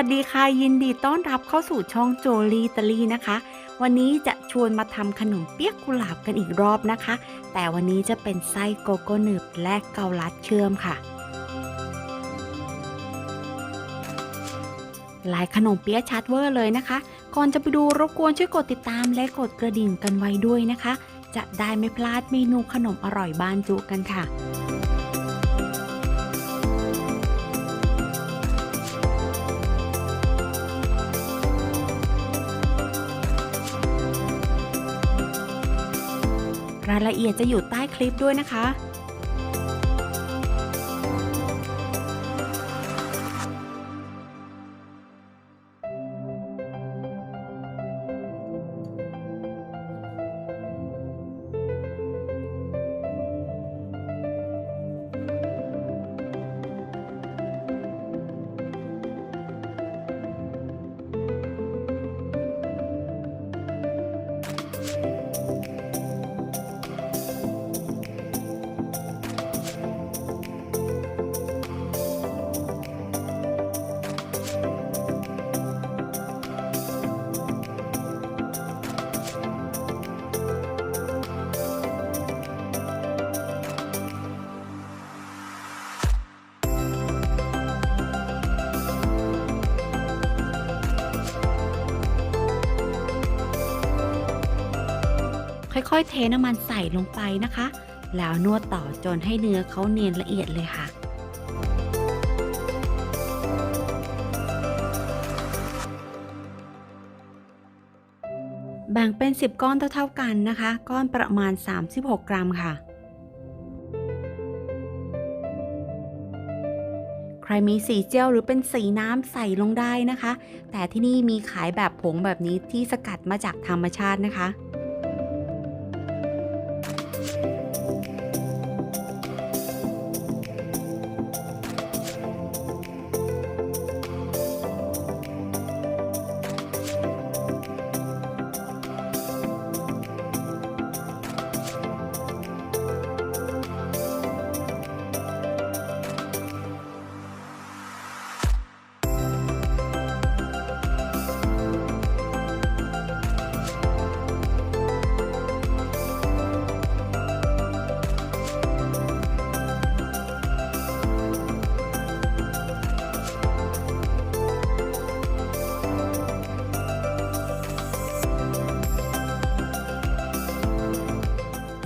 วัสดีค่ะยินดีต้อนรับเข้าสู่ช่องโจลีตาลีนะคะ วันนี้จะชวนมาทำขนมเปี๊ยกกุหลาบกันอีกรอบนะคะ แต่วันนี้จะเป็นไส้โกโก้หนึบและเกาลัดเชื่อมค่ะลายขนมเปี๊ยะชัดเวอร์เลยนะคะ ก่อนจะไปดูรบกวนช่วยกดติดตามและกดกระดิ่งกันไว้ด้วยนะคะ จะได้ไม่พลาดเมนูขนมอร่อยบ้านจุกันค่ะ รายละเอียดจะอยู่ใต้คลิปด้วยนะคะ ค่อยๆ เทน้ำมันใส่ลงไปนะคะ แล้วนวดต่อจนให้เนื้อเขาเนียนละเอียดเลยค่ะแบ่งเป็น 10 ก้อนเท่าๆกันนะคะ ก้อนประมาณ 36 กรัมค่ะ ใครมีสีเจลหรือเป็นสีน้ำใส่ลงได้นะคะ แต่ที่นี่มีขายแบบผงแบบนี้ที่สกัดมาจากธรรมชาตินะคะ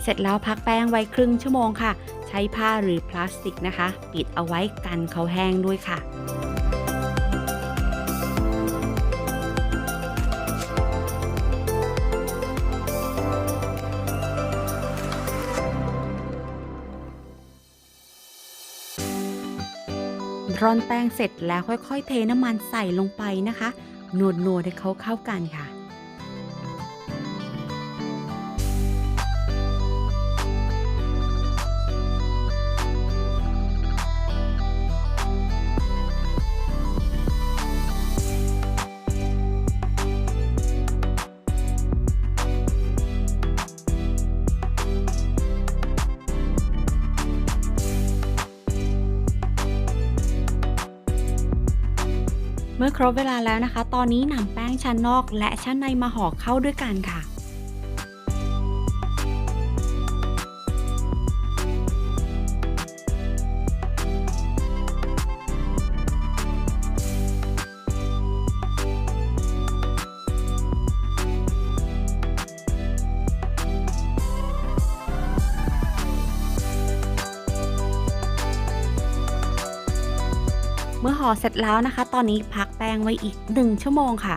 เสร็จแล้วพักแป้งไว้ครึ่งชั่วโมงค่ะ ใช้ผ้าหรือพลาสติกนะคะ ปิดเอาไว้กันเขาแห้งด้วยค่ะร่อนแป้งเสร็จแล้วค่อยๆ เทน้ำมันใส่ลงไปนะคะนวดๆให้เขาเข้ากันค่ะ เมื่อครบเวลาแล้วนะคะ ตอนนี้นำแป้งชั้นนอกและชั้นในมาห่อเข้าด้วยกันค่ะ ห่อเสร็จแล้วนะคะ ตอนนี้พักแป้งไว้อีก 1 ชั่วโมงค่ะ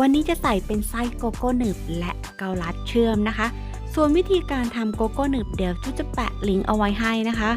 วันนี้จะใส่เป็นไส้โกโก้หนึบและเกาลัดเชื่อมนะคะ ส่วนวิธีการทำโกโก้หนึบเดี๋ยวจุจะแปะลิงก์เอาไว้ให้นะคะ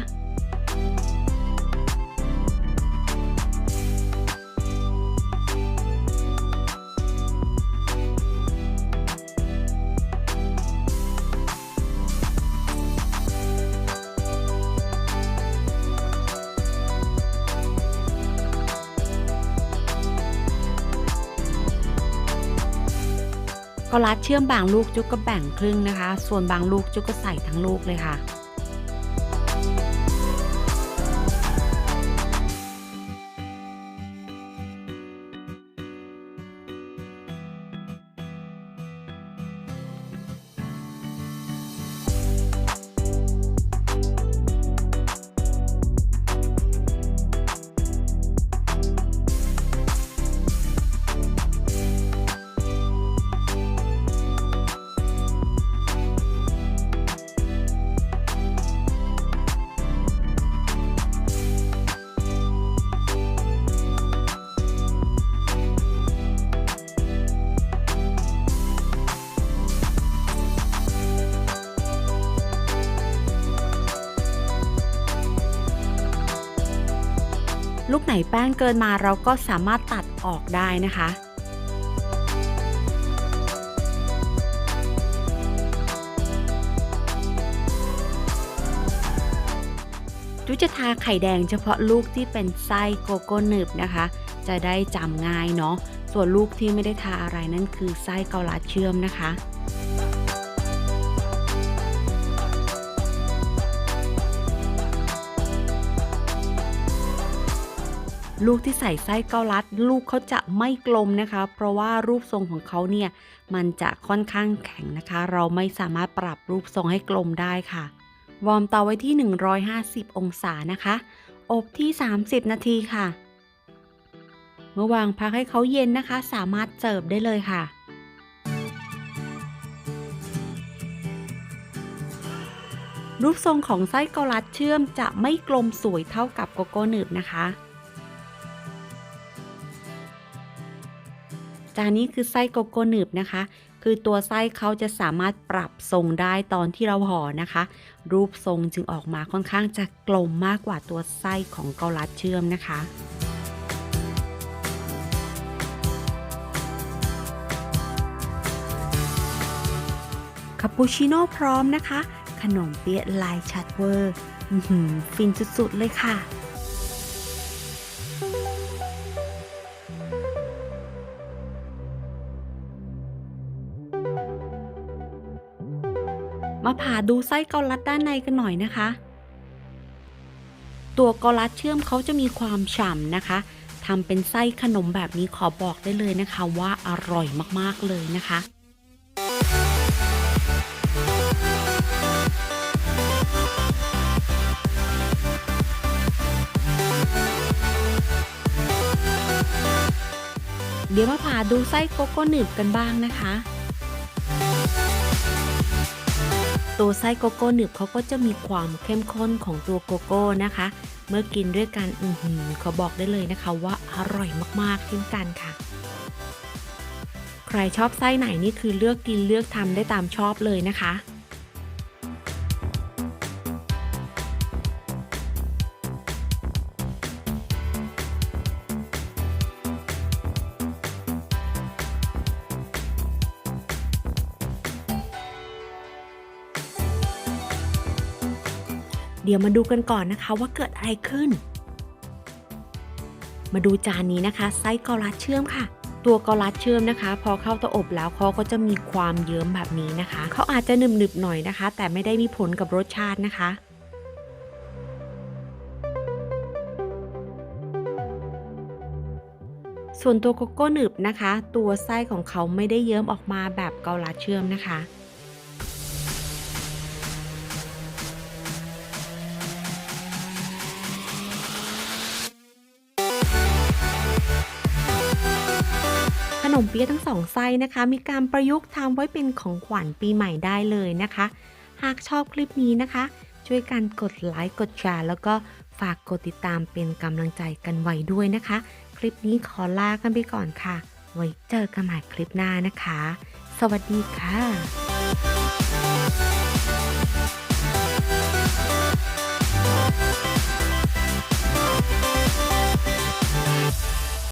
ก็รัดเชื่อมบางลูกจุกก็แบ่งครึ่งนะคะ ส่วนบางลูกจุกก็ใส่ทั้งลูกเลยค่ะ ลูกไหนแป้งเกินมาเราก็สามารถตัดออกได้นะคะจุจะทาไข่แดงเฉพาะลูกที่เป็นไส้โกโก้หนึบนะคะ จะได้จำง่ายเนาะส่วนลูกที่ไม่ได้ทาอะไรนั่นคือไส้เกาลัดเชื่อมนะคะ ลูกที่ใส่ไส้เกาลัด ลูกเขาจะไม่กลมนะคะ เพราะว่ารูปทรงของเขาเนี่ยมันจะค่อนข้างแข็งนะคะ เราไม่สามารถปรับรูปทรงให้กลมได้ค่ะ วอร์มเตาไว้ที่ 150 องศานะคะ อบที่ 30 นาทีค่ะ เมื่อวางพักให้เขาเย็นนะคะ สามารถเสิร์ฟได้เลยค่ะรูปทรงของไส้เกาลัดเชื่อมจะไม่กลมสวยเท่ากับโกโก้หนึบนะคะ จานนี้คือไส้โกโก้หนึบนะคะ คือตัวไส้เขาจะสามารถปรับทรงได้ตอนที่เราห่อนะคะ รูปทรงจึงออกมาค่อนข้างจะกลมมากกว่าตัวไส้ของเกาลัดเชื่อมนะคะคาปูชิโน่พร้อมนะคะ ขนมเปี๊ยะลายชัดเวอร์ฟินสุดๆเลยค่ะ มาผ่าดูไส้เกาลัดด้านในกันหน่อยนะคะ ตัวเกาลัดเชื่อมเขาจะมีความฉ่ำนะคะทำเป็นไส้ขนมแบบนี้ขอบอกได้เลยนะคะว่าอร่อยมากๆเลยนะคะเดี๋ยวมาผ่าดูไส้โกโก้หนึบกันบ้างนะคะ ตัวไส้โกโก้หนึบเขาก็จะมีความเข้มข้นของตัวโกโก้นะคะ เมื่อกินด้วยกันอือหือเขาบอกได้เลยนะคะว่าอร่อยมากๆเช่นกันค่ะ ใครชอบไส้ไหนนี่คือเลือกกินเลือกทำได้ตามชอบเลยนะคะ เดี๋ยวมาดูกันก่อนนะคะว่าเกิดอะไรขึ้น มาดูจานนี้นะคะไส้เกาลัดเชื่อมค่ะ ตัวเกาลัดเชื่อมนะคะ พอเข้าเตาอบแล้วเขาก็จะมีความเยิ้มแบบนี้นะคะเขาอาจจะหนึบๆหน่อยนะคะ แต่ไม่ได้มีผลกับรสชาตินะคะส่วนตัวโกโก้หนึบนะคะ ตัวไส้ของเขาไม่ได้เยิ้มออกมาแบบเกาลัดเชื่อมนะคะ นมเปี๊ยะทั้งสองไส้นะคะ มีการประยุกต์ทำไว้เป็นของขวัญปีใหม่ได้เลยนะคะ หากชอบคลิปนี้นะคะ ช่วยกันกดไลค์กดแชร์แล้วก็ฝากกดติดตามเป็นกำลังใจกันไว้ด้วยนะคะ คลิปนี้ขอลากันไปก่อนค่ะ ไว้เจอกันใหม่คลิปหน้านะคะ สวัสดีค่ะ